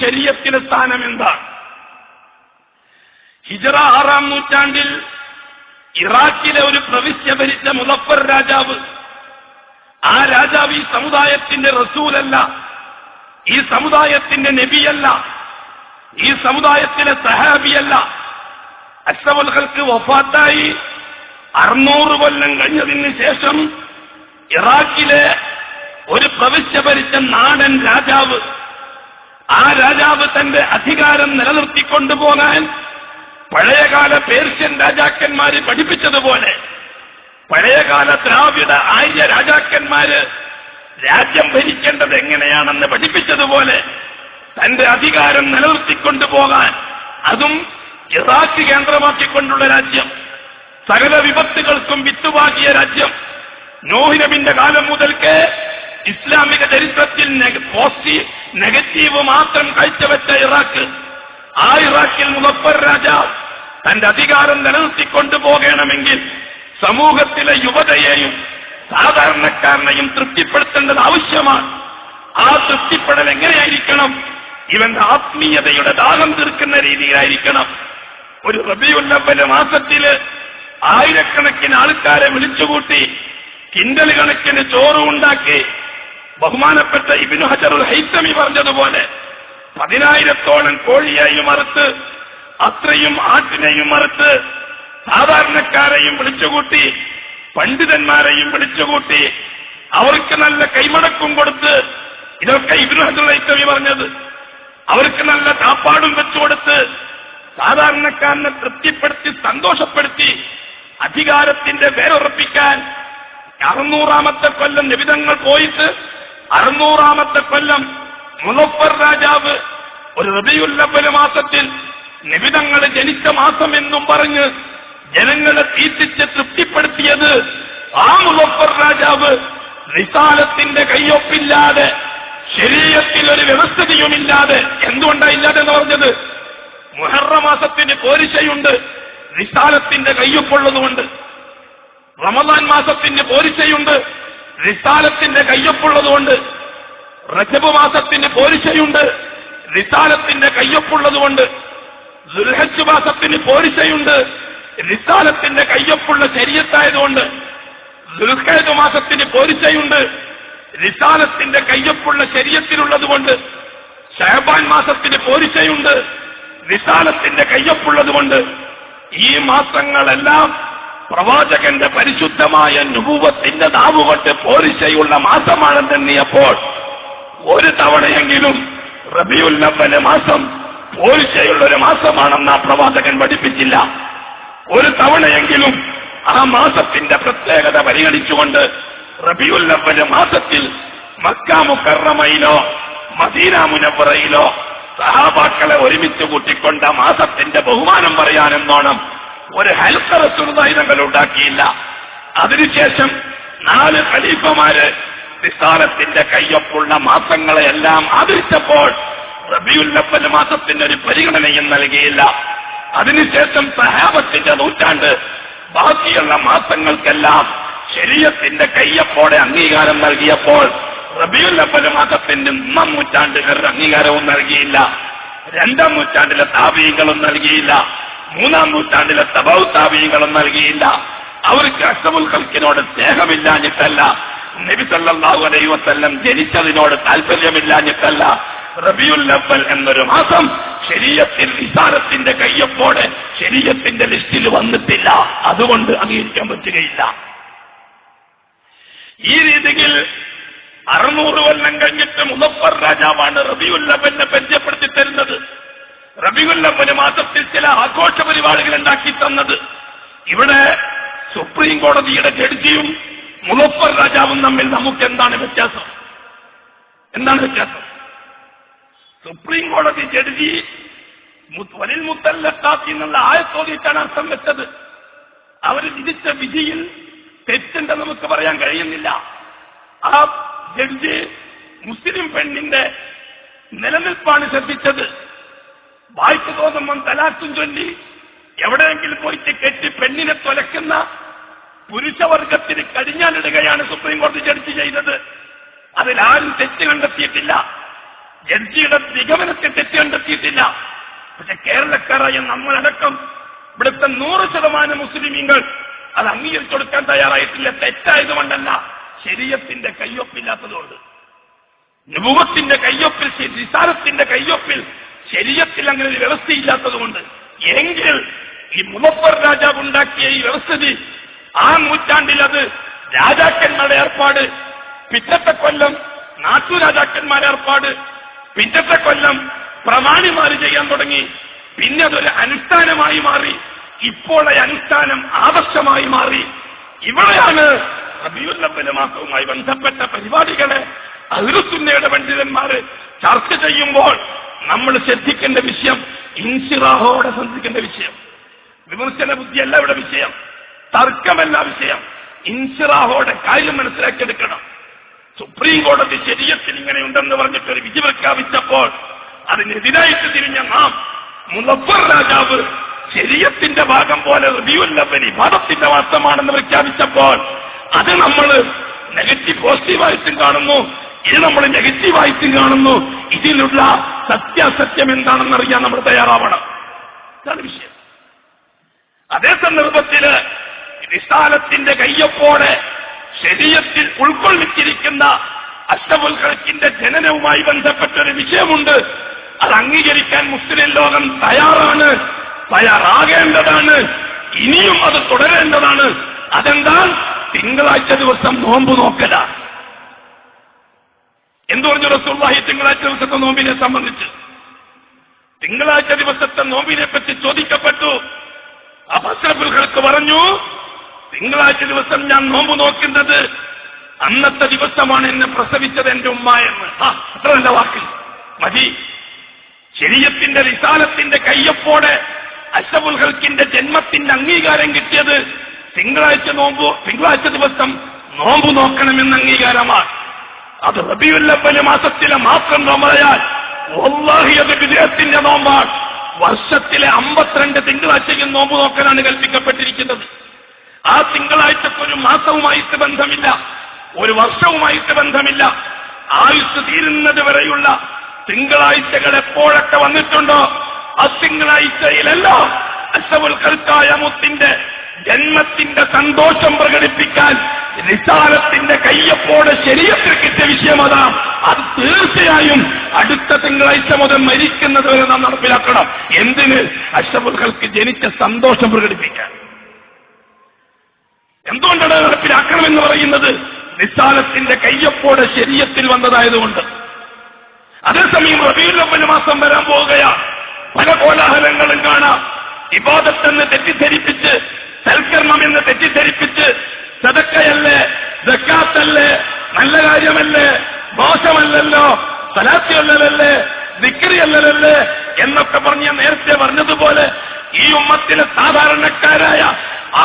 ശരീരത്തിലെ സ്ഥാനം എന്താണ് ഹിജറ ആറാം നൂറ്റാണ്ടിൽ ഇറാഖിലെ ഒരു പ്രവിശ്യ ഭരിച്ച മുലഫർ രാജാവ് ആ രാജാവ് ഈ സമുദായത്തിന്റെ റസൂലല്ല ഈ സമുദായത്തിന്റെ നബിയല്ല ഈ സമുദായത്തിലെ സഹാബിയല്ല. അഷ്ടവൽകൾക്ക് വഫാത്തായി അറുന്നൂറ് കൊല്ലം കഴിഞ്ഞതിന് ശേഷം ഇറാഖിലെ ഒരു പ്രവിശ്യ ഭരിച്ച നാടൻ രാജാവ് ആ രാജാവ് തന്റെ അധികാരം നിലനിർത്തിക്കൊണ്ടുപോകാൻ പഴയകാല പേർഷ്യൻ രാജാക്കന്മാര് പഠിപ്പിച്ചതുപോലെ പഴയകാല ദ്രാവിഡ ആര്യ രാജാക്കന്മാര് രാജ്യം ഭരിക്കേണ്ടത് എങ്ങനെയാണെന്ന് പഠിപ്പിച്ചതുപോലെ തന്റെ അധികാരം നിലനിർത്തിക്കൊണ്ടുപോകാൻ അതും ഇറാഖ് കേന്ദ്രമാക്കിക്കൊണ്ടുള്ള രാജ്യം സകല വിപത്തുകൾക്കും വിത്തുവാകിയ രാജ്യം നോഹിനബിന്റെ കാലം മുതൽക്ക് ഇസ്ലാമിക ചരിത്രത്തിൽ പോസിറ്റീവ് നെഗറ്റീവ് മാത്രം കാഴ്ചവെച്ച ഇറാഖ്. ആ ഇറാഖിൽ മുതപ്പർ രാജാവ് തന്റെ അധികാരം നിലനിർത്തിക്കൊണ്ടു പോകണമെങ്കിൽ സമൂഹത്തിലെ യുവതയെയും സാധാരണക്കാരനെയും തൃപ്തിപ്പെടുത്തേണ്ടത് ആവശ്യമാണ്. ആ തൃപ്തിപ്പെടൽ എങ്ങനെയായിരിക്കണം? ഇവന്റെ ആത്മീയതയുടെ ദാഹം തീർക്കുന്ന രീതിയിലായിരിക്കണം. ഒരു റബിയുല്ലവൽ മാസത്തിൽ ആയിരക്കണക്കിന് ആൾക്കാരെ വിളിച്ചുകൂട്ടി കിണ്ടൽ കണക്കിന് ചോറ് ഉണ്ടാക്കി ബഹുമാനപ്പെട്ട ഇബിനു ഹജറുൽ ഹൈത്തമി പറഞ്ഞതുപോലെ പതിനായിരത്തോളം കോഴിയെയും അറുത്ത് അത്രയും ആട്ടിനെയും മറുത്ത് സാധാരണക്കാരെയും വിളിച്ചുകൂട്ടി പണ്ഡിതന്മാരെയും വിളിച്ചുകൂട്ടി അവർക്ക് നല്ല കൈമടക്കും കൊടുത്ത് ഇതൊക്കെ ഇബിനു ഹജറുൽ ഹൈത്തമി പറഞ്ഞത്. അവർക്ക് നല്ല കാപ്പാടും വെച്ചുകൊടുത്ത് സാധാരണക്കാരനെ തൃപ്തിപ്പെടുത്തി സന്തോഷപ്പെടുത്തി അധികാരത്തിന്റെ പേരുറപ്പിക്കാൻ അറുന്നൂറാമത്തെ കൊല്ലം നിബിതങ്ങൾ പോയിട്ട് അറുന്നൂറാമത്തെ കൊല്ലം മുലഫർ രാജാവ് ഒരു റബിയുല്ലവൽ മാസത്തിൽ നിബിതങ്ങൾ ജനിച്ച മാസം എന്നും പറഞ്ഞ് ജനങ്ങളെ തീറ്റിച്ച് തൃപ്തിപ്പെടുത്തിയത് ആ മുലഫർ രാജാവ് നിസാലത്തിന്റെ കയ്യൊപ്പില്ലാതെ ശരീരത്തിൽ ഒരു വ്യവസ്ഥിതിയുമില്ലാതെ എന്തുകൊണ്ടാ ഇല്ലാതെ എന്ന് പറഞ്ഞത്? മുഹറ മാസത്തിന് പോരിശയുണ്ട് നിസാലത്തിന്റെ കയ്യൊപ്പുള്ളതുകൊണ്ട്. റമദാൻ മാസത്തിന് പോരിശയുണ്ട് റിസാലത്തിന്റെ കയ്യൊപ്പുള്ളതുകൊണ്ട് റജബ് മാസത്തിന് പോരിശയുണ്ട്. റിസാലത്തിന്റെ കയ്യൊപ്പുള്ളതുകൊണ്ട് ദുൽഹജ് മാസത്തിന് പോരിശയുണ്ട്. റിസാലത്തിന്റെ കയ്യൊപ്പുള്ള ശരീരത്തായതുകൊണ്ട് ദുൽഖേദ് മാസത്തിന് പോരിശയുണ്ട്. റിസാലത്തിന്റെ കയ്യൊപ്പുള്ള ശരീരത്തിലുള്ളതുകൊണ്ട് ഷഹബാൻ മാസത്തിന് പോരിശയുണ്ട്. റിസാലത്തിന്റെ കയ്യൊപ്പുള്ളതുകൊണ്ട് ഈ മാസങ്ങളെല്ലാം പ്രവാചകന്റെ പരിശുദ്ധമായ നുപൂവത്തിന്റെ നാവുകൊണ്ട് പോലീസയുള്ള മാസമാണ് തന്നെയപ്പോൾ ഒരു തവണയെങ്കിലും റബിയുല്ലവലെ മാസം പോരിശയുള്ള ഒരു മാസമാണെന്ന് ആ പ്രവാചകൻ പഠിപ്പിച്ചില്ല. ഒരു തവണയെങ്കിലും ആ മാസത്തിന്റെ പ്രത്യേകത പരിഗണിച്ചുകൊണ്ട് റബിയുല്ലവൽ മാസത്തിൽ മക്കാമുക്കറമയിലോ മദീന മുനവറയിലോ സഹാബാക്കളെ ഒരുമിച്ച് കൂട്ടിക്കൊണ്ട് മാസത്തിന്റെ ബഹുമാനം പറയാനെന്നോണം ഒരു ഹൽക്കറസുറുതായി തങ്ങൾ ഉണ്ടാക്കിയില്ല അതിനുശേഷം നാല് ഖലീഫമാര് നിസ്സാരത്തിന്റെ കയ്യൊപ്പുള്ള മാസങ്ങളെയെല്ലാം ആദരിച്ചപ്പോൾ റബിയുല്ലപ്പൽ മാസത്തിന് ഒരു പരിഗണനയും നൽകിയില്ല. അതിനുശേഷം സഹാബത്തിന്റെ നൂറ്റാണ്ട് ബാക്കിയുള്ള മാസങ്ങൾക്കെല്ലാം ശരീരത്തിന്റെ കയ്യപ്പോടെ അംഗീകാരം നൽകിയപ്പോൾ റബിയുല്ലപ്പൽ മാസത്തിന്റെ ഒന്നാം നൂറ്റാണ്ടുകാരുടെ അംഗീകാരവും നൽകിയില്ല. രണ്ടാം നൂറ്റാണ്ടിലെ താപീകളും നൽകിയില്ല. മൂന്നാം നൂറ്റാണ്ടിലെ താപീയങ്ങളും നൽകിയില്ല. അവർക്ക് അഷ്ടമുൽ കൽക്കിനോട് സ്നേഹമില്ലാഞ്ഞിട്ടല്ല. നബി സല്ലല്ലാഹു അലൈഹി വസല്ലം ജനിച്ചതിനോട് താല്പര്യമില്ലാഞ്ഞിട്ടല്ല റബിയുൽ അവൽ എന്നൊരു മാസം ശരീരത്തിൽ വിസാരത്തിന്റെ കയ്യപ്പോടെ ശരീരത്തിന്റെ ലിസ്റ്റിൽ വന്നിട്ടില്ല. അതുകൊണ്ട് അംഗീകരിക്കാൻ പറ്റുകയില്ല. ഈ രീതിയിൽ അറുന്നൂറ് കൊല്ലം കഴിഞ്ഞിട്ട് മുസഫർ രാജാവാണ് റബിയുല്ലബനെ പരിചയപ്പെടുത്തി തരുന്നത്. റബിയുല്ലബന് മാസത്തിൽ ചില ആഘോഷ പരിപാടികൾ ഉണ്ടാക്കി തന്നത്. ഇവിടെ സുപ്രീം കോടതിയുടെ ജഡ്ജിയും മുളപ്പർ രാജാവും തമ്മിൽ നമുക്ക് എന്താണ് വ്യത്യാസം? എന്താണ് വ്യത്യാസം? സുപ്രീം കോടതി ജഡ്ജി വലിൽ മുത്തല്ലക്കാത്തി എന്നുള്ള ആയത്തോതിയിട്ടാണ് അർത്ഥം വെച്ചത്. അവർ വിധിച്ച വിധിയിൽ തെറ്റുണ്ടെന്ന് നമുക്ക് പറയാൻ കഴിയുന്നില്ല. ആ ജഡ്ജി മുസ്ലിം പെണ്ണിന്റെ നിലനിൽപ്പാണ് ശ്രദ്ധിച്ചത്. വായ്പ തോന്നുമ്പം തലാക്കും ചൊല്ലി. എവിടെയെങ്കിലും പോയിട്ട് കെട്ടി പെണ്ണിനെ തൊലക്കുന്ന പുരുഷവർഗത്തിന് കടിഞ്ഞാനിടുകയാണ് സുപ്രീം കോടതി ജഡ്ജി ചെയ്തത്. അതിലാരും തെറ്റ് കണ്ടെത്തിയിട്ടില്ല. ജഡ്ജിയുടെ നിഗമനത്തിൽ തെറ്റ് കണ്ടെത്തിയിട്ടില്ല. പക്ഷെ കേരളക്കാരായ നമ്മളടക്കം ഇവിടുത്തെ നൂറ് ശതമാനം മുസ്ലിമീങ്ങൾ അത് അംഗീകരിച്ചു കൊടുക്കാൻ തയ്യാറായിട്ടില്ല. തെറ്റായതുകൊണ്ടല്ല ശരീരത്തിന്റെ കയ്യൊപ്പില്ലാത്തതുകൊണ്ട്. നുപത്തിന്റെ കയ്യൊപ്പിൽ നിസാരത്തിന്റെ കയ്യൊപ്പിൽ ശരീരത്തിൽ അങ്ങനെ ഒരു വ്യവസ്ഥയില്ലാത്തതുകൊണ്ട് എങ്കിൽ ഈ മുലപ്പർ രാജാവ് ഉണ്ടാക്കിയ ഈ വ്യവസ്ഥിതി ആ നൂറ്റാണ്ടിൽ അത് രാജാക്കന്മാരുടെ ഏർപ്പാട് പിറ്റത്തെ കൊല്ലം നാട്ടു രാജാക്കന്മാരുടെ ഏർപ്പാട് പിറ്റത്തെ കൊല്ലം പ്രമാണിമാർ ചെയ്യാൻ തുടങ്ങി. പിന്നെ അതൊരു അനുഷ്ഠാനമായി മാറി. ഇപ്പോൾ അനുഷ്ഠാനം ആദർശമായി മാറി. ഇവിടെയാണ് മാസവുമായി ബന്ധപ്പെട്ട പരിപാടികളെ അഹ്ലുസുന്നയുടെ പണ്ഡിതന്മാര് ചർച്ച ചെയ്യുമ്പോൾ നമ്മൾ ശ്രദ്ധിക്കേണ്ട വിഷയം ഇൻസിറാഹോടെ ശ്രദ്ധിക്കേണ്ട വിഷയം. വിമർശന ബുദ്ധിയല്ല ഇവിടെ വിഷയം. തർക്കമല്ല വിഷയം. ഇൻസിറാഹോടെ കാര്യം മനസ്സിലാക്കിയെടുക്കണം. സുപ്രീം കോടതി ശരീരത്തിൽ ഇങ്ങനെ ഉണ്ടെന്ന് പറഞ്ഞിട്ട് ഒരു വിധി പ്രഖ്യാപിച്ചപ്പോൾ അതിനെതിരായിട്ട് തിരിഞ്ഞ നാം മുലഫർ രാജാവ് ശരീരത്തിന്റെ ഭാഗം പോലെ റിവ്യൂല്ലപ്പനി മതത്തിന്റെ വാർത്തമാണെന്ന് പ്രഖ്യാപിച്ചപ്പോൾ അത് നമ്മൾ നെഗറ്റീവ് പോസിറ്റീവായിട്ടും കാണുന്നു ഇത് നമ്മൾ നെഗറ്റീവായിട്ടും കാണുന്നു. ഇതിലുള്ള സത്യാസത്യം എന്താണെന്ന് അറിയാൻ നമ്മൾ തയ്യാറാവണം. ഇതാണ് വിഷയം. അതേ സന്ദർഭത്തിൽ വിശാലത്തിന്റെ കയ്യൊപ്പോടെ ശരീരത്തിൽ ഉൾക്കൊള്ളിച്ചിരിക്കുന്ന ഖൽക്കിന്റെ ജനനവുമായി ബന്ധപ്പെട്ടൊരു വിഷയമുണ്ട്. അത് അംഗീകരിക്കാൻ മുസ്ലിം ലോകം തയ്യാറാണ് തയ്യാറാകേണ്ടതാണ് ഇനിയും അത് തുടരേണ്ടതാണ്. അതെന്താ? തിങ്കളാഴ്ച ദിവസം നോമ്പ് നോക്കല എന്തു പറഞ്ഞു റസൂള്ളാഹി തിങ്കളാഴ്ച ദിവസത്തെ നോമ്പിനെ സംബന്ധിച്ച്? തിങ്കളാഴ്ച ദിവസത്തെ നോമ്പിനെ പറ്റി ചോദിക്കപ്പെട്ടു. അബസ്രഫുൽകൾക്ക് പറഞ്ഞു തിങ്കളാഴ്ച ദിവസം ഞാൻ നോമ്പ് നോക്കുന്നത് അന്നത്തെ ദിവസമാണ് എന്നെ പ്രസവിച്ചത് എന്റെ ഉമ്മ എന്ന്. അത്ര നല്ല വാക്ക്. മതി. ശരീരത്തിന്റെ വിശാലത്തിന്റെ കയ്യപ്പോടെ അഷബുൽ ഹൽക്കിന്റെ ജന്മത്തിന്റെ അംഗീകാരം കിട്ടിയത് തിങ്കളാഴ്ച നോമ്പ് തിങ്കളാഴ്ച ദിവസം നോമ്പ് നോക്കണമെന്ന് അംഗീകാരമാണ്. അത് റബിയുല്ലപ്പന് മാസത്തിലെ മാത്രം നോമ്പായാൽ ഒന്നാഹി അത് വിജയത്തിന്റെ നോമ്പാണ്. വർഷത്തിലെ അമ്പത്തിരണ്ട് തിങ്കളാഴ്ചയും നോമ്പ് നോക്കാനാണ് കൽപ്പിക്കപ്പെട്ടിരിക്കുന്നത്. ആ തിങ്കളാഴ്ചക്ക് ഒരു മാസവുമായിട്ട് ബന്ധമില്ല. ഒരു വർഷവുമായിട്ട് ബന്ധമില്ല. ആയുസ് തീരുന്നത് വരെയുള്ള തിങ്കളാഴ്ചകൾ എപ്പോഴൊക്കെ വന്നിട്ടുണ്ടോ? ആ തിങ്കളാഴ്ചയിലെല്ലാം അശവുൽ കൽക്കായ മുത്തിന്റെ ജന്മത്തിന്റെ സന്തോഷം പ്രകടിപ്പിക്കാൻ നിസാരത്തിന്റെ കയ്യപ്പോടെ ശരീരത്തിൽ കിട്ടിയ വിഷയം അതാ തീർച്ചയായും അടുത്ത തിങ്കളാഴ്ച മുതൽ മരിക്കുന്നത് വരെ നാം നടപ്പിലാക്കണം. എന്തിന്? അഷബുൽകൾക്ക് ജനിച്ച സന്തോഷം പ്രകടിപ്പിക്കാൻ. എന്തുകൊണ്ടാണ് നടപ്പിലാക്കണം എന്ന് പറയുന്നത്? നിസ്സാരത്തിന്റെ കയ്യൊപ്പോടെ ശരീരത്തിൽ വന്നതായതുകൊണ്ട്. അതേസമയം റബീലൊമ്പൽ മാസം വരാൻ പോവുകയാ. പല കോലാഹലങ്ങളും കാണാം. വിവാദത്തെന്ന് തെറ്റിദ്ധരിപ്പിച്ച് സൽക്കരണം എന്ന് തെറ്റിദ്ധരിപ്പിച്ച് സതക്കയല്ലേ ജക്കാത്തല്ലേ നല്ല കാര്യമല്ലേ? മോശമല്ലല്ലോ? സലാത്തിയല്ലല്ലേ വിക്രിയല്ലല്ലേ എന്നൊക്കെ പറഞ്ഞ നേരത്തെ പറഞ്ഞതുപോലെ ഈ ഉമ്മത്തിലെ സാധാരണക്കാരായ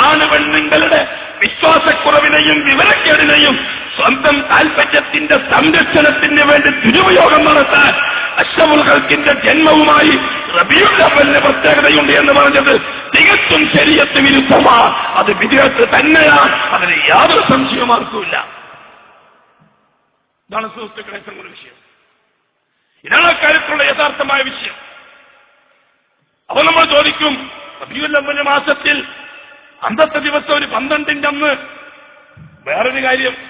ആണ് പെണ്ണുങ്ങളുടെ വിശ്വാസക്കുറവിനെയും വിവരക്കേടിനെയും സ്വന്തം താൽപര്യത്തിന്റെ സംരക്ഷണത്തിന് വേണ്ടി ദുരുപയോഗം നടത്താൻ അഷമുൽ ഹൽക്കിന്റെ ജന്മവുമായി റബിയുൽ അവലിന് പ്രത്യേകതയുണ്ട് എന്ന് പറഞ്ഞത് തികച്ചും ശരീരത്തിന് വിരുദ്ധമാണ് അത് വിദേശത്ത് തന്നെയാണ്. അതിന് യാതൊരു സംശയവും ആർക്കുമില്ല ഇതാണ് സുഹൃത്തുക്കളെ ഏറ്റവും വിഷയം. ഇതാണ് അക്കാര്യത്തിലുള്ള യഥാർത്ഥമായ വിഷയം. അപ്പോൾ നമ്മൾ ചോദിക്കും റബിയുല്ലമ്മന്റെ മാസത്തിൽ അന്നത്തെ ദിവസം ഒരു പന്ത്രണ്ടിന്റെ അന്ന് വേറൊരു കാര്യം.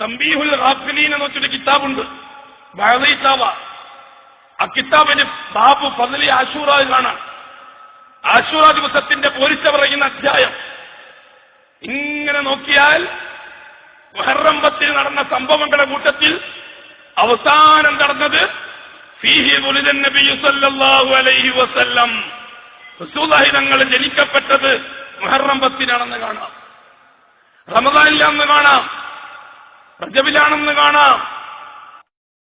തമ്പീഹുൽ റാഫിലീൻ എന്ന് വെച്ചൊരു കിതാബുണ്ട്. ബഹദീസാവ ആ കിതാബിന് ബാബു പതിലി ആശൂറ കാണാം ആശൂറ ദിവസത്തിന്റെ പോരിച്ച പറയുന്ന അധ്യായം. ഇങ്ങനെ നോക്കിയാൽ മുഹറം പത്തിൽ നടന്ന സംഭവങ്ങളുടെ കൂട്ടത്തിൽ അവസാനം നടന്നത് തങ്ങൾ ജനിക്കപ്പെട്ടത് മുഹറം പത്തിനാണെന്ന് കാണാം. റമദാനിലാണെന്ന് കാണാം. റജബിലാണെന്ന് കാണാം.